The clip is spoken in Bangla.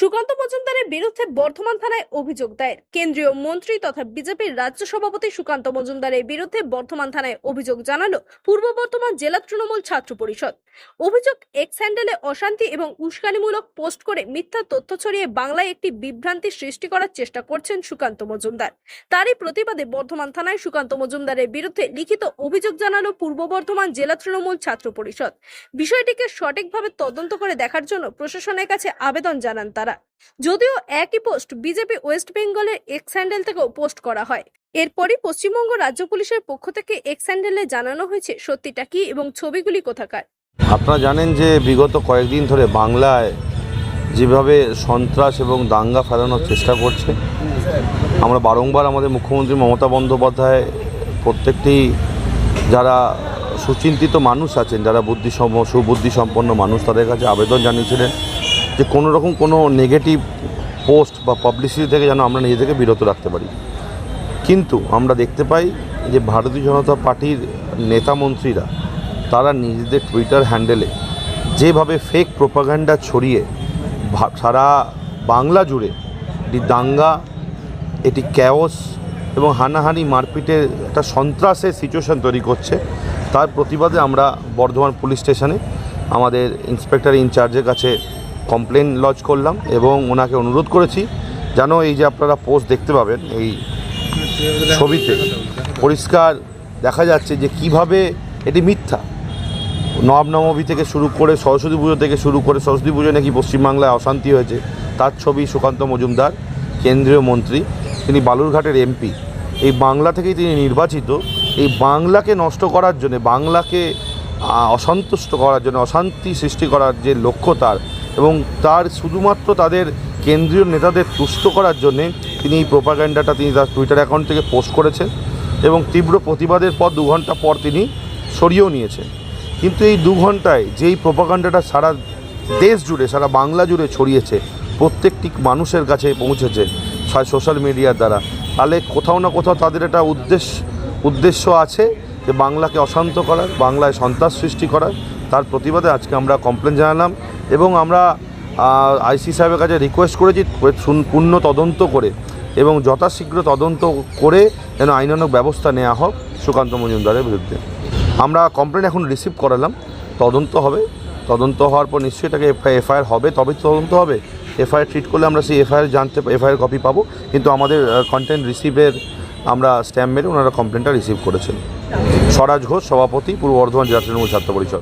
সুকান্ত মজুমদারের বিরুদ্ধে বর্ধমান থানায় অভিযোগ দায়ের। কেন্দ্রীয় মন্ত্রী তথা বিজেপির রাজ্য সভাপতি সুকান্ত মজুমদারের বিরুদ্ধে বর্ধমান থানায় অভিযোগ জানালো পূর্ব বর্ধমান জেলা তৃণমূল ছাত্র পরিষদ। অভিযোগ এক্স হ্যান্ডেলে অশান্তি এবং উস্কানিমূলক পোস্ট করে মিথ্যা তথ্য ছড়িয়ে বাংলায় একটি বিভ্রান্তি সৃষ্টি করার চেষ্টা করছেন সুকান্ত মজুমদার। তারই প্রতিবাদে বর্ধমান থানায় সুকান্ত মজুমদারের বিরুদ্ধে লিখিত অভিযোগ জানালো পূর্ব বর্ধমান জেলা তৃণমূল ছাত্র পরিষদ। বিষয়টিকে সঠিকভাবে তদন্ত করে দেখার জন্য প্রশাসনের কাছে আবেদন জানান তারা। যদিও একই পোস্ট বিজেপি ওয়েস্ট বেঙ্গলের এক্স হ্যান্ডেল থেকেও পোস্ট করা হয়। এরপরই পশ্চিমবঙ্গ রাজ্য পুলিশের পক্ষ থেকে এক্স হ্যান্ডেলে জানানো হয়েছে সত্যিটা কি এবং ছবিগুলি কোথাকার। আপনারা জানেন যে বিগত কয়েকদিন ধরে বাংলায় যেভাবে সন্ত্রাস এবং দাঙ্গা ফেলানোর চেষ্টা করছে, আমরা বারংবার আমাদের মুখ্যমন্ত্রী মমতা বন্দ্যোপাধ্যায় প্রত্যেকটি যারা সুচিন্তিত মানুষ আছেন, যারা বুদ্ধিসম সুবুদ্ধি সম্পন্ন মানুষ, তাদের কাছে আবেদন জানিয়েছিলেন যে কোনো রকম কোনো নেগেটিভ পোস্ট বা পাবলিসিটি থেকে যেন আমরা নিজেদেরকে বিরত রাখতে পারি। কিন্তু আমরা দেখতে পাই যে ভারতীয় জনতা পার্টির নেতা মন্ত্রীরা, তারা নিজেদের টুইটার হ্যান্ডেলে যেভাবে ফেক প্রোপাগান্ডা ছড়িয়ে সারা বাংলা জুড়ে এটি দাঙ্গা, এটি ক্যাওস এবং হানাহানি মারপিটের একটা সন্ত্রাসের সিচুয়েশন তৈরি করছে, তার প্রতিবাদে আমরা বর্ধমান পুলিশ স্টেশনে আমাদের ইন্সপেক্টর ইনচার্জের কাছে কমপ্লেন লজ করলাম এবং ওনাকে অনুরোধ করেছি যেন এই যে আপনারা পোস্ট দেখতে পাবেন, এই ছবিতে পরিষ্কার দেখা যাচ্ছে যে কীভাবে এটি মিথ্যা। নবনবমী থেকে শুরু করে সরস্বতী পুজো থেকে শুরু করে সরস্বতী পুজো নাকি পশ্চিমবাংলায় অশান্তি হয়েছে, তার ছবি সুকান্ত মজুমদার, কেন্দ্রীয় মন্ত্রী, তিনি বালুরঘাটের এমপি এই বাংলা থেকেই তিনি নির্বাচিত। এই বাংলাকে নষ্ট করার জন্য, বাংলাকে অসন্তুষ্ট করার জন্য, অশান্তি সৃষ্টি করার যে লক্ষ্য তার এবং তার শুধুমাত্র তাদের কেন্দ্রীয় নেতাদের তুষ্ট করার জন্যে তিনি এই প্রোপাগ্যান্ডাটা তিনি তার টুইটার অ্যাকাউন্ট থেকে পোস্ট করেছেন এবং তীব্র প্রতিবাদের পর দু ঘণ্টা পর তিনি সরিয়েও নিয়েছেন। কিন্তু এই দু ঘন্টায় যেই প্রোপাগান্ডাটা সারা দেশ জুড়ে, সারা বাংলা জুড়ে ছড়িয়েছে, প্রত্যেকটি মানুষের কাছে পৌঁছেছে সোশ্যাল মিডিয়ার দ্বারা। তাহলে কোথাও না কোথাও তাদের একটা উদ্দেশ্য উদ্দেশ্য আছে যে বাংলাকে অশান্ত করার, বাংলায় সন্ত্রাস সৃষ্টি করার। তার প্রতিবাদে আজকে আমরা কমপ্লেন জানালাম। এবং আমরা আইসি সাহেবের কাছে রিকোয়েস্ট করেছি পূর্ণ তদন্ত করে এবং যথাশীঘ্র তদন্ত করে যেন আইনানক ব্যবস্থা নেওয়া হোক সুকান্ত মজুমদারের বিরুদ্ধে। আমরা কমপ্লেন এখন রিসিভ করালাম, তদন্ত হবে, তদন্ত হওয়ার পর নিশ্চয়ই এটাকে এফআইআর হবে, তবেই তো তদন্ত হবে। এফআইআর ট্রিট করলে আমরা সেই এফআইআর জানতে, এফআইআর কপি পাবো, কিন্তু আমাদের কন্টেন্ট রিসিভের আমরা স্ট্যাম্প মেরে ওনারা কমপ্লেনটা রিসিভ করেছেন। স্বরাজ ঘোষ, সভাপতি, পূর্ব বর্ধমান জেলা তৃণমূল ছাত্র পরিষদ।